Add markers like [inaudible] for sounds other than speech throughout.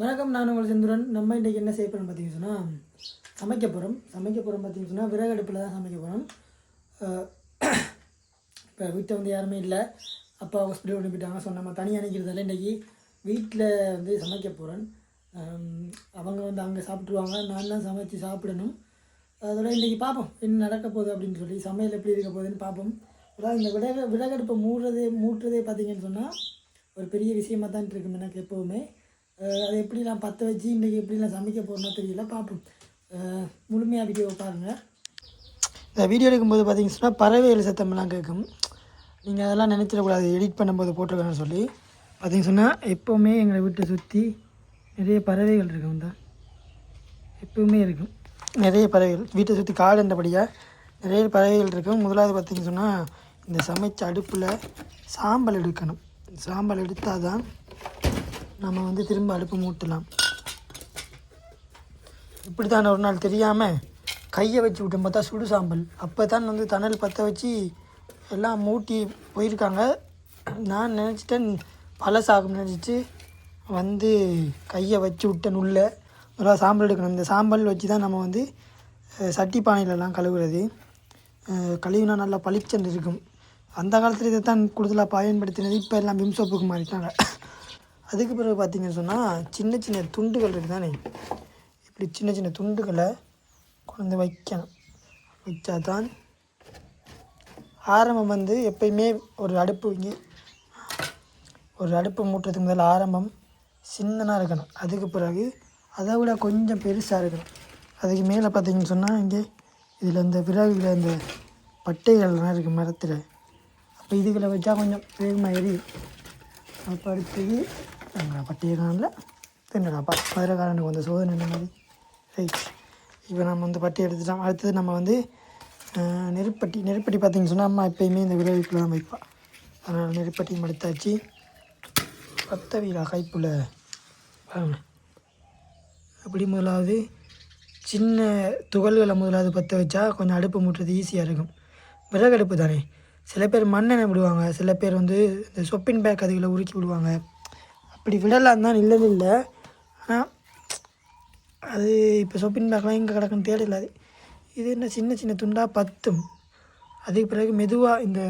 வணக்கம் நான் உங்கள் செந்துரன். நம்ம இன்றைக்கி என்ன செய்ய போகிறோம் பார்த்தீங்கன்னு சொன்னால் சமைக்க போகிறோம் சமைக்க போகிறோம் பார்த்தீங்கன்னு சொன்னால் விறகு அடுப்பில் தான் சமைக்க போகிறோம் இப்போ வீட்டில் வந்து யாருமே இல்லை. அப்பா ஹாஸ்பிட்டல் கொண்டு போயிட்டாங்க ஸோ நம்ம தனியாக நினைக்கிறதால இன்றைக்கி வீட்டில் வந்து சமைக்க போகிறேன் அவங்க வந்து அங்கே சாப்பிட்ருவாங்க நான் தான் சமைச்சு சாப்பிடணும். அதோட இன்றைக்கி பார்ப்போம். என்ன நடக்க போகுது அப்படின்னு சொல்லி சமையல் எப்படி இருக்க போகுதுன்னு பார்ப்போம். அதாவது இந்த விறகு விறகடுப்பை மூடுறதே மூட்டுறதே பார்த்தீங்கன்னு சொன்னால் ஒரு பெரிய விஷயமாக தான் இருக்கும் எனக்கு எப்போவுமே அதை எப்படி நான் பற்ற வச்சு இன்றைக்கி எப்படி நான் சமைக்க போகிறேனோ தெரியல பார்ப்போம். முழுமையாக வீடியோ பாருங்கள் இந்த வீடியோ எடுக்கும்போது பார்த்தீங்கன்னா சொன்னால் பறவைகள் சத்தம்லாம் கேட்கும். நீங்கள் அதெல்லாம் நினச்சிடக்கூடாது. எடிட் பண்ணும்போது போட்டிருக்கேன்னு சொல்லி. பார்த்தீங்கன்னு சொன்னால் எப்போவுமே எங்களை வீட்டை சுற்றி நிறைய பறவைகள் இருக்கும் தான் எப்பவுமே இருக்கும். நிறைய பறவைகள். வீட்டை சுற்றி காடுன்றபடியாக நிறைய பறவைகள் இருக்கும். முதலாவது பார்த்தீங்கன்னு சொன்னால் இந்த சமைச்ச அடுப்பில் சாம்பல் எடுக்கணும். சாம்பல் எடுத்தால் தான் நம்ம வந்து திரும்ப அடுப்பு மூட்டலாம். இப்படி தான் ஒரு நாள் தெரியாமல் கையை வச்சு விட்டோம் பார்த்தா சுடு சாம்பல். அப்போ தான் வந்து தணல் பற்ற வச்சு எல்லாம் மூட்டி போயிருக்காங்க. நான் நினச்சிட்டேன் பழசாகும் நினச்சிட்டு வந்து கையை வச்சு விட்டேன் உள்ளே ஒரு சாம்பல் எடுக்கணும். இந்த சாம்பல் வச்சு தான் நம்ம வந்து சட்டி பானையிலலாம் கழுவுறது. கழுவினா நல்லா பளிச்சென்று இருக்கும். அந்த காலத்தில் இதை தான் கூடுதலாக பயன்படுத்தினது. இப்போ எல்லாம் விம் சோப்புக்கு மாறிட்டாங்க. அதுக்கு பிறகு பார்த்தீங்கன்னு சொன்னால் சின்ன சின்ன துண்டுகள் இருக்குது தானே இப்படி சின்ன சின்ன துண்டுகளை கொண்டு வைக்கணும். வச்சா தான் ஆரம்பம் வந்து எப்பயுமே ஒரு அடுப்பு இங்கே ஒரு அடுப்பு மூட்டுறதுக்கு முதல்ல ஆரம்பம் சின்னனாக இருக்கணும். அதுக்கு பிறகு அதை விட கொஞ்சம் பெருசாக இருக்கணும். அதுக்கு மேலே பார்த்தீங்கன்னு சொன்னால் இங்கே இதில் இந்த விறகுல இந்த பட்டைகள்லாம் இருக்குது மரத்தில். அப்போ இதுகளை வச்சா கொஞ்சம் வேகமாக எரியும். அப்போ அடுத்தது பட்டையை காணல தின்னடாப்பா மதுரைக்காரனுக்கு வந்து சோதனை என்ன மாதிரி? ரைட். இப்போ நம்ம வந்து பட்டி எடுத்துட்டோம். அடுத்தது நம்ம வந்து நெருப்பட்டி. நெருப்பட்டி பார்த்திங்கன்னு சொன்னால் அம்மா எப்பயுமே இந்த விறகுக்குள்ள தான் வைப்பா. அதனால் நெருப்பட்டியும் எடுத்தாச்சு பத்த வீடா கைப்புல அப்படி முதலாவது சின்ன துகள்களை முதலாவது பற்ற வச்சா கொஞ்சம் அடுப்பு மூட்டுறது ஈஸியாக இருக்கும். விறகடுப்பு தானே? சில பேர் மண்ணெண்ணெய் விடுவாங்க. சில பேர் வந்து இந்த சொப்பின் பேக் அதுகளை உருக்கி விடுவாங்க. அப்படி விடலான்னு தான் இல்லைன்னு இல்லை ஆனால் அது இப்போ சொப்பின் பேக்கெலாம் இங்கே கிடக்குன்னு தேடல அது. இது என்ன சின்ன சின்ன துண்டாக பத்தும். அதுக்கு பிறகு மெதுவாக இந்த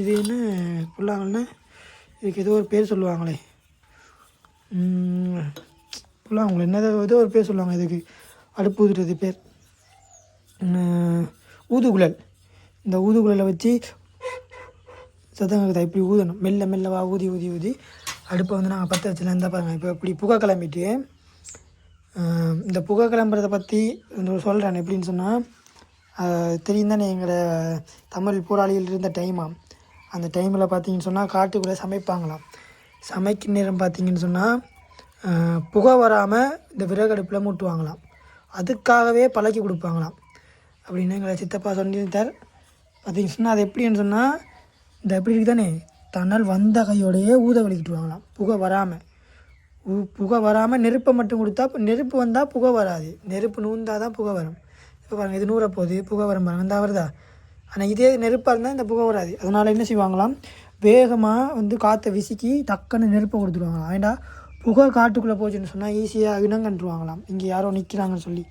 இது என்ன புல்லாங்கன்னு இதுக்கு ஏதோ ஒரு பேர் சொல்லுவாங்களே. உம், புல்லாங்குழல். என்னது? ஏதோ ஒரு பேர் சொல்லுவாங்க இதுக்கு. அடுப்பு ஊதுறது பேர். ஊதுகுழல். இந்த ஊதுகுழலை வச்சு சத்தம் இப்படி ஊதணும். மெல்ல மெல்லவா ஊதி ஊதி ஊதி. அடுப்பை வந்து நாங்கள் பற்ற வச்சுலாம் இருந்தால் பாருங்கள் இப்போ இப்படி புகை கிளம்பிட்டு இந்த புகை கிளம்புறதை பற்றி சொல்கிறேன் எப்படின்னு சொன்னால் தெரியும் தானே எங்களோட தமிழ் போராளிகள் இருந்த டைமாக அந்த டைமில் பார்த்தீங்கன்னு சொன்னால் காட்டுக்குள்ளே சமைப்பாங்களாம். சமைக்கும் நேரம் பார்த்தீங்கன்னு சொன்னால் புகை வராமல் இந்த விறகடுப்பில் மூட்டுவாங்களாம். அதுக்காகவே பழக்கி கொடுப்பாங்களாம். அப்படின்னு எங்களை சித்தப்பா சொல்லியிருந்தார். பார்த்தீங்கன்னு சொன்னால் அது எப்படின்னு சொன்னால் இந்த எப்படி தானே? தன்னால் வந்த கையோடையே ஊத வலிக்கிட்டுவாங்களாம். புகை வராமல் ஊ புகை வராமல் நெருப்பை மட்டும் கொடுத்தா நெருப்பு வந்தால் புகை வராது. நெருப்பு நூந்தால் தான் புகை வரும். இப்போ பாருங்கள் இது நூற போகுது புகை வரும் பாருங்கள் இந்த வருதா? ஆனால் இதே நெருப்பாக இருந்தால் இந்த புகை வராது. அதனால் என்ன செய்வாங்களாம்? வேகமாக வந்து காற்றை விசிக்கி டக்குன்னு நெருப்பை கொடுத்துருவாங்களாம் ஏண்டா புகை காட்டுக்குள்ளே போச்சுன்னு சொன்னால் ஈஸியாக இனங்கன்றுவாங்களாம் இங்கே யாரோ நிற்கிறாங்கன்னு சொல்லி.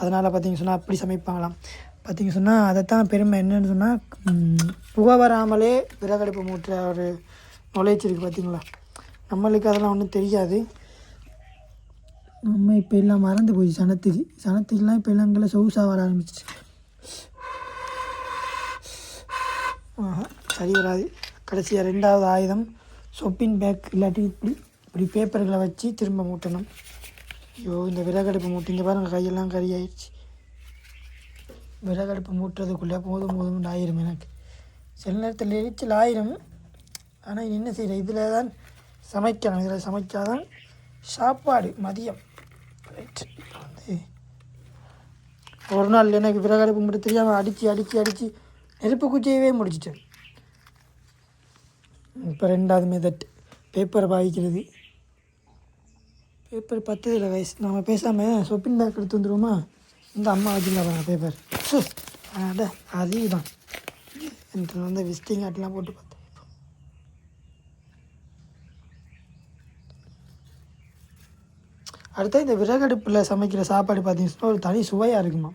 அதனால் பார்த்தீங்கன்னு சொன்னால் அப்படி சமைப்பாங்களாம். பார்த்திங்க சொன்னால் அதைத்தான் பெருமை என்னன்னு சொன்னால் புகை வராமலே விறகடுப்பு மூட்டுற ஒரு knowledge இருக்குது பார்த்தீங்களா நம்மளுக்கு அதெல்லாம் ஒன்றும் தெரியாது. நம்ம இப்போ எல்லாம் மறந்து போச்சு சனத்துக்கு. சனத்துக்குலாம் இப்போ எல்லாம் இங்கே சொகுசாக வர ஆரம்பிச்சிச்சு. ஆஹா, சரி வராது. கடைசியாக ரெண்டாவது ஆயுதம் சொப்பின் பேக் இல்லாட்டி இப்படி இப்படி பேப்பர்களை வச்சு திரும்ப மூட்டணும். ஐயோ இந்த விறகடுப்பு மூட்டி இந்த பாருங்க கையெல்லாம் கறி ஆயிடுச்சு. விறகடுப்பு மூட்டுறதுக்குள்ளே போதும் போதும் ஆயிரும் எனக்கு. சில நேரத்தில் எரிச்சல் ஆயிரும். ஆனால் என்ன செய்கிற இதில் தான் சமைக்கணும். இதில் சமைச்சாதான் சாப்பாடு மதியம். வந்து ஒரு நாள் எனக்கு விறகடுப்பு மட்டும் தெரியாமல் அடித்து அடித்து அடித்து நெருப்பு குச்சியவே முடிச்சிட்டேன். இப்போ ரெண்டாவது மெதட் பேப்பரை பாதிக்கிறது பேப்பர் பத்ததில்லை வயசு நம்ம பேசாமல் சொப்பின் பேக் எடுத்து வந்துடுவோமா இந்த அம்மா வச்சுருந்தா பேப்பர் அட அதே தான் எனக்கு வந்து விசிட்டிங் கார்டெலாம் போட்டு பார்த்தேன் அடுத்து இந்த விறகடுப்பில் சமைக்கிற சாப்பாடு பார்த்தீங்கன்னா ஒரு தனி சுவையாக இருக்குமா?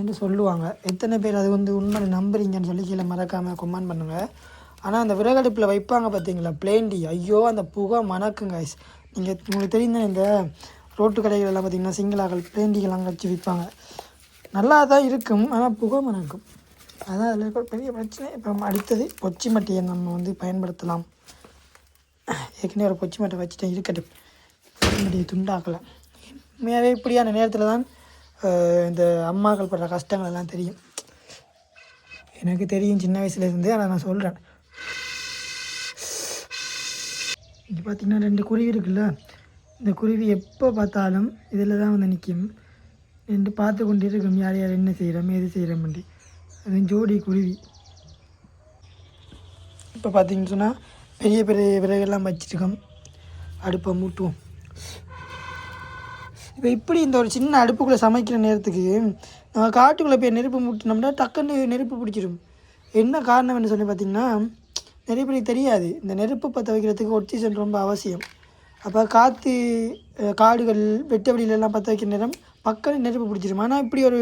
என்று சொல்லுவாங்க. எத்தனை பேர் அது வந்து உண்மை நம்புறீங்கன்னு சொல்லி கீழே மறக்காமல் கொமெண்ட் பண்ணுங்கள் ஆனால் அந்த விறகடுப்பில் வைப்பாங்க பார்த்தீங்களா பிளேண்டி ஐயோ அந்த புகை மணக்குங்க நீங்கள் உங்களுக்கு தெரிந்த இந்த ரோட்டு கடைகளெல்லாம் பார்த்தீங்கன்னா சிங்களாக்கள் பிளேண்டிகள்லாம் வச்சு விற்பாங்க. நல்லா தான் இருக்கும் ஆனால் புகை மணக்கும். அதான் அதில் இருக்க பெரிய பிரச்சனை. இப்போ அடுத்தது பொச்சி மட்டையை நம்ம வந்து பயன்படுத்தலாம். ஏற்கனவே ஒரு பொச்சி மட்டை வச்சுட்டேன் இருக்கட்டும். பொச்சி மட்டியை துண்டாக்கலாம் உண்மையாகவே இப்படியான நேரத்தில் தான் இந்த அம்மாக்கள் படுற கஷ்டங்கள் எல்லாம் தெரியும். எனக்கு தெரியும் சின்ன வயசுலேருந்து ஆனால் நான் சொல்கிறேன் இங்கே பார்த்தீங்கன்னா ரெண்டு குருவி இருக்குல்ல? இந்த குருவி எப்போ பார்த்தாலும் இதில் தான் வந்து நிற்கும் ரெண்டு பார்த்து கொண்டிருக்கும் யார் யார் என்ன செய்கிறோம் எது செய்கிறோம் செய்கிறோம்டி அது ஜோடி குருவி. இப்போ பார்த்தீங்கன்னு சொன்னால் பெரிய பெரிய விறகெல்லாம் வச்சுருக்கோம். அடுப்பை மூட்டுவோம். இப்போ இப்படி இந்த ஒரு சின்ன அடுப்புக்குள்ளே சமைக்கிற நேரத்துக்கு நம்ம காட்டுக்குள்ளே போய் நெருப்பு மூட்டினோம்னா டக்குன்னு நெருப்பு பிடிச்சிடும் என்ன காரணம் என்ன சொல்லி பார்த்தீங்கன்னா நிறைய பேருக்கு தெரியாது. இந்த நெருப்பு பற்ற வைக்கிறதுக்கு ஒட்சிஜன் ரொம்ப அவசியம். அப்போ காற்று காடுகள் வெட்ட வெளியிலலாம் பற்ற வைக்கிற நேரம் பக்கம் நெருப்பு பிடிச்சிருமா? ஆனால் இப்படி ஒரு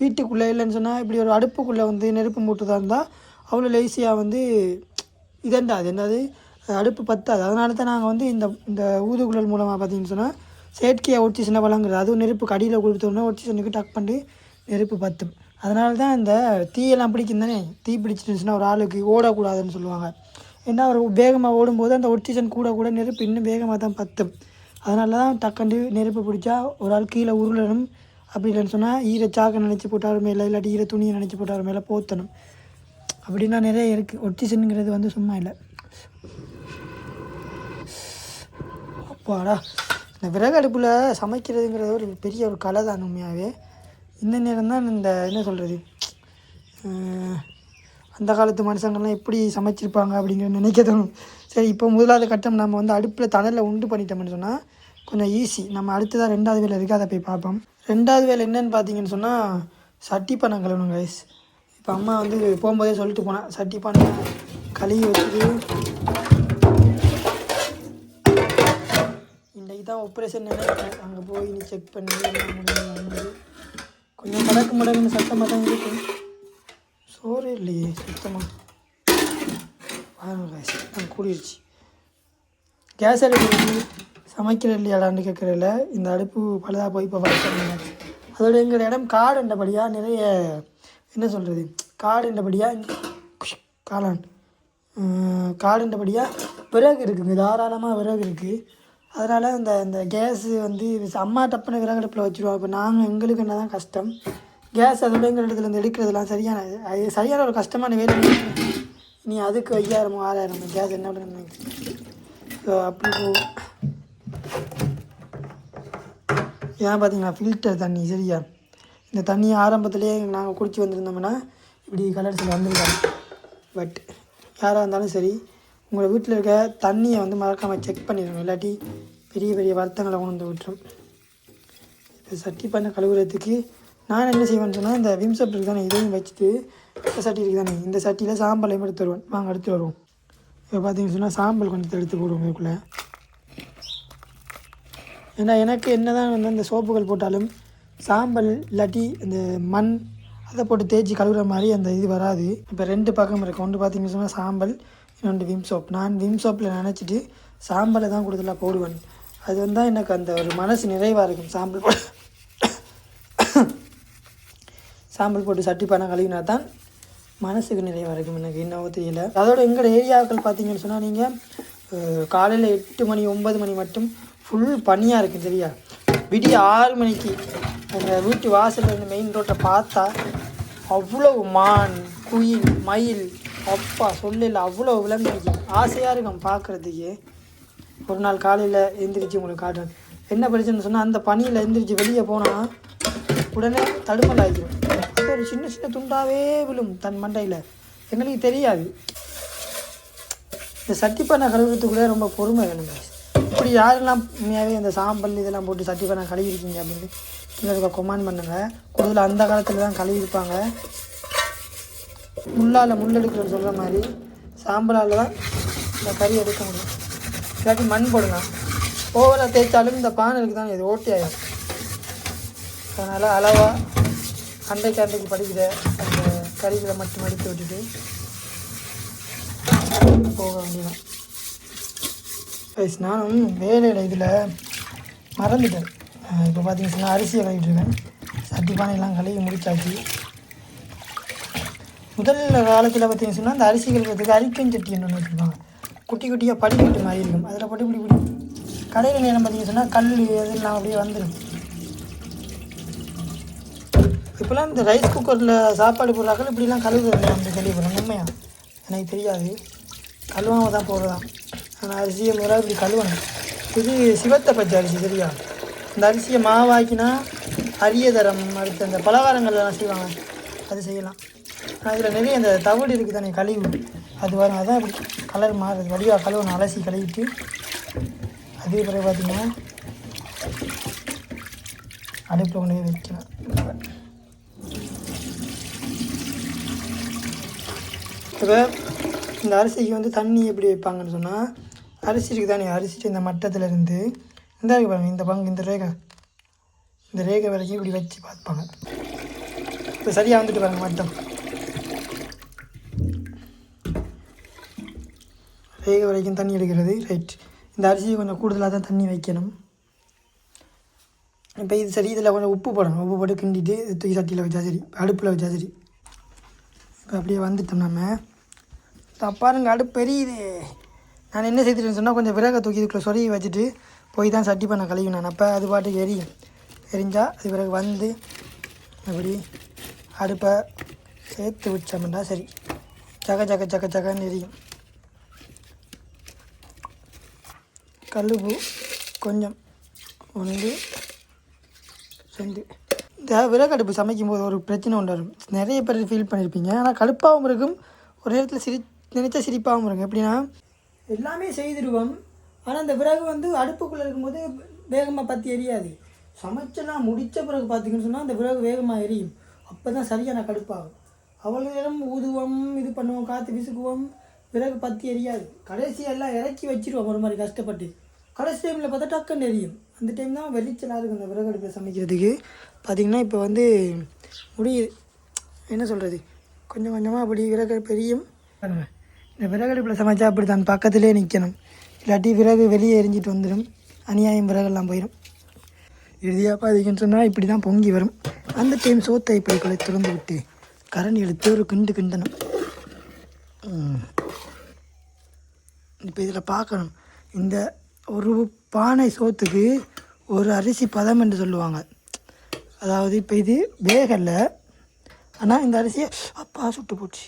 வீட்டுக்குள்ளே இல்லைன்னு சொன்னால் இப்படி ஒரு அடுப்புக்குள்ளே வந்து நெருப்பு மூட்டுதாக இருந்தால் அவ்வளோ லேசியாக வந்து இதண்டாது. என்னது? அடுப்பு பத்தாது. அதனால தான் நாங்கள் வந்து இந்த இந்த ஊதுகுழல் மூலமாக பார்த்தீங்கன்னு சொன்னால் செயற்கையாக ஒட்சிசனை வழங்குறது. அதுவும் நெருப்பு கடியில் கொடுத்தோம்னா ஒட்சிசனுக்கு டக் பண்ணி நெருப்பு பத்தும். அதனால தான் இந்த தீயெல்லாம் பிடிக்கும் தானே? தீ பிடிச்சிருந்துச்சுன்னா ஒரு ஆளுக்கு ஓடக்கூடாதுன்னு சொல்லுவாங்க. ஏன்னா அவர் வேகமாக ஓடும்போது அந்த ஒட்சிஜன் கூட கூட நெருப்பு இன்னும் வேகமாக தான் பத்தும். அதனால தான் டக்குண்டு நெருப்பு பிடிச்சா ஒரு ஆள் கீழே உருளணும். அப்படி இல்லைன்னு சொன்னால் ஈர சாக்கை நினச்சி போட்டாலும் மேலே இல்லாட்டி ஈர துணியை நினச்சி போட்டாலும் மேலே போத்தணும். அப்படின்னா நிறைய இருக்குது ஒட்டிசனுங்கிறது வந்து சும்மா இல்லை. அப்பாடா. இந்த விறகு அடுப்பில் சமைக்கிறதுங்கிறது ஒரு பெரிய ஒரு கலை தான் உண்மையாகவே இந்த நேரம் தான் இந்த என்ன சொல்கிறது அந்த காலத்து மனுஷங்கள்லாம் எப்படி சமைச்சிருப்பாங்க அப்படிங்கிற நினைக்க தோணும். சரி இப்போ முதலாவது கட்டம் நம்ம வந்து அடுப்பில் தணலில் உண்டு பண்ணிட்டோம்னு சொன்னால் கொஞ்சம் ஈஸி நம்ம அடுத்ததாக ரெண்டாவது வேலை இருக்குது அதை போய் பார்ப்போம். ரெண்டாவது வேலை என்னன்னு பார்த்தீங்கன்னு சொன்னால் சட்டி பண்ண கழுவணும் கைஸ் இப்போ அம்மா வந்து போகும்போதே சொல்லிட்டு போனேன் சட்டி பண்ண கழுவி வச்சுட்டு இன்றைக்கி தான் ஆப்ரேஷன் நினைக்கிறேன் அங்கே போய் நீ செக் பண்ணி கொஞ்சம் மடக்கு மடக்குன்னு சத்தமாக தான் இருக்கும் சோறு இல்லையே சுத்தமாக பாருங்க guys, நான் கூடிடுச்சு கேஸ் அடுப்பு வந்து சமைக்கிற இல்லையாடான்னு கேட்குறதில்ல இந்த அடுப்பு பழுதாக போய் இப்போ வளர்க்குறீங்க அதோட எங்கள் இடம் காடுன்றபடியாக நிறைய என்ன சொல்கிறது காடுன்றபடியாக காளான். காடுன்றபடியாக விறகு இருக்குங்க தாராளமாக விறகு இருக்குது அதனால் இந்த இந்த கேஸு வந்து அம்மா டப்புன்னு விறகு அடுப்பில் வச்சுருவோம் இப்போ நாங்கள் எங்களுக்கு என்ன தான் கஷ்டம். கேஸ் அதோட எங்கள் இடத்துல இருந்து எடுக்கிறதுலாம் சரியான அது சரியான ஒரு கஷ்டமான வேலை நீ அதுக்கு ஐயாயிரமோ ஆறாயிரமோ கேஸ் என்ன பண்ணி அப்படி போகும் ஏன் பார்த்தீங்கன்னா ஃபில்டர் தண்ணி சரியா? இந்த தண்ணி ஆரம்பத்துலேயே நாங்கள் குடிச்சு வந்திருந்தோம்னா இப்படி கலர்ஸில் வந்திருக்காங்க பட் யாராக இருந்தாலும் சரி உங்கள் வீட்டில் இருக்க தண்ணியை வந்து மறக்காமல் செக் பண்ணிடணும் இல்லாட்டி பெரிய பெரிய வருத்தங்களை கொண்டு விட்டுரும். இப்போ சட்டி பண்ண கழுவுறதுக்கு நான் என்ன செய்வேன்னு சொன்னால் இந்த விம் இருக்கு தானே இதையும் வச்சுட்டு இந்த சட்டி இருக்குது தானே? இந்த சட்டியில் சாம்பலையும் எடுத்து வருவேன். வாங்க எடுத்து வருவோம். இப்போ பார்த்தீங்கன்னு சொன்னால் சாம்பல் கொஞ்சம் எடுத்து போடுவோம் இதுக்குள்ளே ஏன்னா எனக்கு என்ன தான் வந்து அந்த சோப்புகள் போட்டாலும் சாம்பல் இல்லாட்டி இந்த மண் அதை போட்டு தேய்ச்சி கழுவுற மாதிரி அந்த இது வராது. இப்போ ரெண்டு பக்கம் இருக்குது ஒன்று பார்த்தீங்கன்னு சொன்னால் சாம்பல் இன்னொன்று விம் சோப். நான் விம் சோப்பில் நினச்சிட்டு சாம்பலை தான் கொடுத்துலாம் போடுவேன். அது வந்தால் எனக்கு அந்த ஒரு மனசு நிறைவாக இருக்கும். சாம்பல் போட்டு சாம்பல் போட்டு சட்டி பானை கழுவினா தான் மனசுக்கு நிறைவாக இருக்கும் எனக்கு என்னவோ தெரியல. அதோட எங்களோட ஏரியாக்கள் பார்த்தீங்கன்னு சொன்னால் நீங்கள் காலையில் எட்டு மணி ஒன்பது மணி மட்டும் ஃபுல் பனியாக இருக்கும் சரியா? விடிய ஆறு மணிக்கு எங்கள் வீட்டு வாசலில் இருந்து மெயின் ரோட்டை பார்த்தா அவ்வளவு மான் குயில் மயில் அப்பா சொல்லல அவ்வளோ விலங்கு ஆசையாக இருக்கும் பார்க்குறதுக்கு. ஒரு நாள் காலையில் எழுந்திரிச்சு உங்களுக்கு காட்டுறேன். என்ன பிரச்சனை சொன்னால் அந்த பனியில் எழுந்திரிச்சு வெளியே போனால் உடனே தடுமலாகிடும் ஆகிடும் ஒரு சின்ன சின்ன துண்டாவே விழும் தன் மண்டையில். எங்களுக்கு தெரியாது. இந்த சட்டி பண்ணை கழுவுறதுக்குள்ளே ரொம்ப பொறுமை வேணுங்க. இப்படி யாரெல்லாம் உண்மையாகவே இந்த சாம்பல் இதெல்லாம் போட்டு சட்டி கழுவிருக்கீங்க அப்படின்னு கீழே இருக்க கொமாண்ட் பண்ணுங்கள் கூடுதல் அந்த காலத்தில் தான் கழுவிருப்பாங்க. முள்ளால் முள் எடுக்கிறன்னு சொல்கிற மாதிரி சாம்பலால் தான் இந்த கறி எடுக்க முடியும். இல்லாட்டி மண் போடலாம். ஓவராக தேய்ச்சாலும் இந்த பானைக்கு தான் இது ஓட்டி ஆயிடும் அதனால் அளவாக அண்டைக்கு அண்டைக்கு படிக்கிற அந்த கறிகளை மட்டும் அடித்து விட்டுட்டு போக வேண்டியதான் ரைஸ் நானும் வேலையில் இதில் மறந்துட்டேன். இப்போ பார்த்தீங்கன்னா அரிசியை கழுவிட்டு சட்டி பானையெல்லாம் கழுவி முடிச்சாச்சு. முதல் காலத்தில் பார்த்தீங்கன்னு சொன்னால் அந்த அரிசி கழுவுறதுக்கு அரிக்கன் சட்டி ஒன்று வச்சுருப்பாங்க. குட்டி குட்டியாக படிக்கட்டு மாதிரி இருக்கும். அதில் பட்டு இப்படி இப்படி கடையில் நேரம் பார்த்தீங்கன்னு சொன்னால் கல் இதெல்லாம் அப்படியே வந்துடும் இப்போலாம் இந்த ரைஸ் குக்கரில் சாப்பாடு போடுறாக்கள் இப்படிலாம் கழுவுறது அந்த கேள்விப்படுறேன் உண்மையா? எனக்கு தெரியாது. கழுவாமல் தான் போடுறதான் ஆனால் அரிசியை முறை இப்படி கழுவணும். இது சிவத்தை பச்சை அரிசி சரியா? இந்த அரிசியை மாவாக்கினா அரிய தரம் அடுத்து அந்த பலகாரங்கள்லாம் செய்வாங்க. அது செய்யலாம். ஆனால் இதில் நிறைய இந்த தவிடு இருக்குது தானே கழிவு. அது வரும் அதான் இப்படி கலர் மாறுறது வடிவாக கழுவணும் அலசி கழுவிட்டு. அதே பிறகு பார்த்திங்கன்னா அடுப்பில் கொண்டு போய் வைக்கலாம். இப்போ இந்த அரிசிக்கு வந்து தண்ணி எப்படி வைப்பாங்கன்னு சொன்னால் அரிசி இருக்குது தானே அரிசி இந்த மட்டத்தில் இருந்து இந்த இருக்கு பாருங்கள் இந்த பங்கு இந்த ரேகை. இந்த ரேகை வரைக்கும் இப்படி வச்சு பார்ப்பாங்க. இப்போ சரியாக வந்துட்டு பாருங்கள் மட்டம். ரேகை வரைக்கும் தண்ணி எடுக்கிறது ரைட் இந்த அரிசியை கொஞ்சம் கூடுதலாக தான் தண்ணி வைக்கணும். இப்போ இது சரி இதில் கொஞ்சம் உப்பு போடணும். உப்பு போட்டு கிண்டிட்டு தூக்கி சட்டியில் வச்சா சரி அடுப்பில் வச்சா சரி. இப்போ அப்படியே வந்துட்டோம் நம்ம இதோ அடுப்பு பெரியுது. நான் என்ன செய்துட்டேன்னு சொன்னால் கொஞ்சம் விறகை தூக்கி இதுக்குள்ளே சொருகி வச்சுட்டு போய் தான் சட்டி பண்ண கழுவினேன் அப்போ அது பாட்டுக்கு எரியும் எரிஞ்சால் அது பிறகு வந்து அப்படி அடுப்பை சேர்த்து வச்சோம்னா சரி. ஜக ஜக ஜக ஜகன்னு எரியும். கல்லுப்பு கொஞ்சம் ஒன்று ரெண்டு இந்த விறகடுப்பு சமைக்கும்போது ஒரு பிரச்சனை ஒன்று வரும் நிறைய பேர் ஃபீல் பண்ணியிருப்பீங்க ஆனால் கடுப்பாகவும் இருக்கும். ஒரு நேரத்தில் சிரி நினைச்சா சிரிப்பாகவும் இருக்கும். எப்படின்னா எல்லாமே செய்திருவோம் ஆனால் அந்த விறகு வந்து அடுப்புக்குள்ளே இருக்கும்போது வேகமாக பற்றி எரியாது. சமைச்செல்லாம் முடித்த பிறகு பார்த்தீங்கன்னு சொன்னால் அந்த விறகு வேகமாக எரியும். அப்போ தான் சரியான கடுப்பாகும். அவ்வளோ நேரம் ஊதுவோம் இது பண்ணுவோம் காற்று விசுக்குவோம் விறகு பற்றி எரியாது. கடைசியெல்லாம் இறக்கி வச்சிருவோம். ஒரு மாதிரி கஷ்டப்பட்டு. கடைசி டைமில் பார்த்தா டக்குன்னு எரியும். அந்த டைம் தான் வெளிச்சலாக இருக்கும் இந்த விறகு அடுப்பில் சமைக்கிறதுக்கு. பார்த்திங்கன்னா இப்போ வந்து முடியுது என்ன சொல்கிறது கொஞ்சம் கொஞ்சமாக அப்படி விறகு பெரியும் இந்த விறகு அடுப்பில் சமைச்சா அப்படி தான் பக்கத்திலே நிற்கணும் இல்லாட்டி விறகு வெளியே எரிஞ்சிட்டு வந்துடும் அநியாயம் விறகெல்லாம் போயிடும் இறுதியாக பார்த்தீங்கன்னு சொன்னால் இப்படி தான் பொங்கி வரும். அந்த டைம் சோத்தை இப்படி திறந்து விட்டு கரண் எடுத்து ஒரு கிண்டு கிண்டணும். இப்போ இதில் பார்க்கணும். இந்த ஒரு பானை சோத்துக்கு ஒரு அரிசி பதம் என்று சொல்லுவாங்க. அதாவது இப்போ இது வேகலை ஆனால் இந்த அரிசியை அப்பா சுட்டு போச்சு.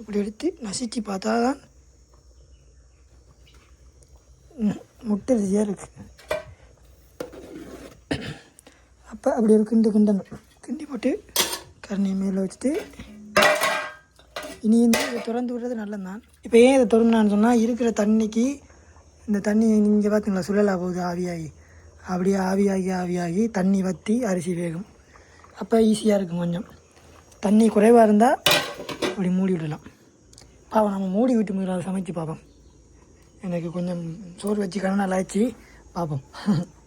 இப்படி எடுத்து நசிச்சு பார்த்தா தான் முட்டை ருசியாக இருக்குது அப்போ அப்படி ஒரு கிண்டு கிண்டணும் கிண்டி போட்டு கரணியை மேலே வச்சுட்டு இனி வந்து இதை திறந்து விடுறது நல்லதுதான். இப்போ ஏன் இதை திறந்தான்னு சொன்னால் இருக்கிற தண்ணிக்கு இந்த தண்ணி நீங்கள் பார்த்தீங்களா? சுழலாக போகுது ஆவியாகி. அப்படியே ஆவியாகி ஆவியாகி தண்ணி வற்றி அரிசி வேகும். அப்போ ஈஸியாக இருக்கும் கொஞ்சம். தண்ணி குறைவாக இருந்தால் அப்படி மூடி விடலாம். பாவம் நம்ம மூடி விட்டு முதல்ல சமைச்சு பார்ப்போம். எனக்கு கொஞ்சம் சோறு வச்சு கண்ணால் ஆச்சு பார்ப்போம். [laughs]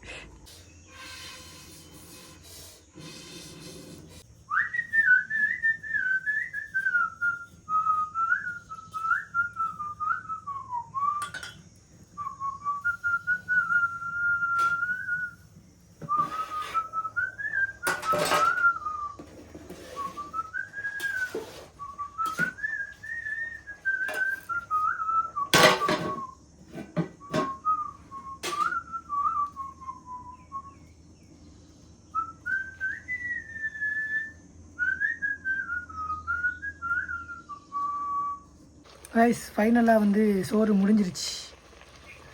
ரைஸ் ஃபைனலாக வந்து சோறு முடிஞ்சிருச்சு.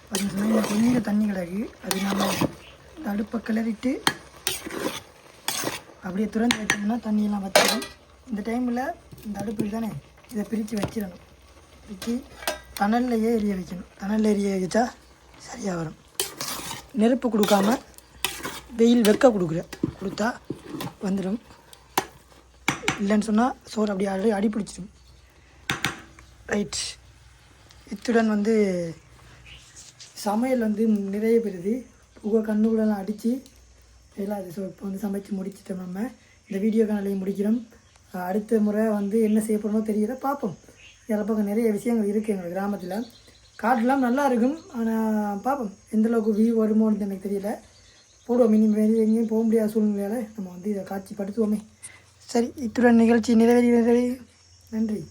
அப்படின்னு சொன்னால் கொஞ்சம் தண்ணி கிடக்கு. அது இந்த அடுப்பை கிளறிட்டு அப்படியே திறந்து வச்சோம்னா தண்ணியெல்லாம் வச்சிடும் இந்த டைமில் இந்த அடுப்பு தானே இதை பிரித்து வச்சிடணும். பிரித்து தணல்லையே எரிய வைக்கணும். தணலில் எரிய வச்சா சரியாக வரும். நெருப்பு கொடுக்காம வெயில் வெக்க கொடுக்குற கொடுத்தா வந்துடும் இல்லைன்னு சொன்னால் சோறு அப்படியே அடி அடி பிடிச்சிடும் ரைட் இத்துடன் வந்து சமையல் வந்து நிறைய பெறுது. புகை கண்ணுக்குள்ளெல்லாம் அடித்து எல்லாம் அது ஸோ இப்போ வந்து சமைச்சு முடிச்சிட்டோம் நம்ம. இந்த வீடியோ காணலையும் முடிக்கிறோம். அடுத்த முறை வந்து என்ன செய்ய போகிறோமோ தெரியல பார்ப்போம். இதில் பக்கம் நிறைய விஷயங்கள் இருக்குது எங்கள் கிராமத்தில். காட்டெலாம் நல்லா இருக்கும். ஆனால் பார்ப்போம் எந்தளவுக்கு வியூ வருமோன்னு எனக்கு தெரியல. போடுவோம். இனி வெளியே எங்கேயும் போக முடியாத சூழ்நிலையால் நம்ம வந்து இதை காட்சிப்படுத்துவோமே. சரி இத்துடன் நிகழ்ச்சி நிறைவேறி நன்றி.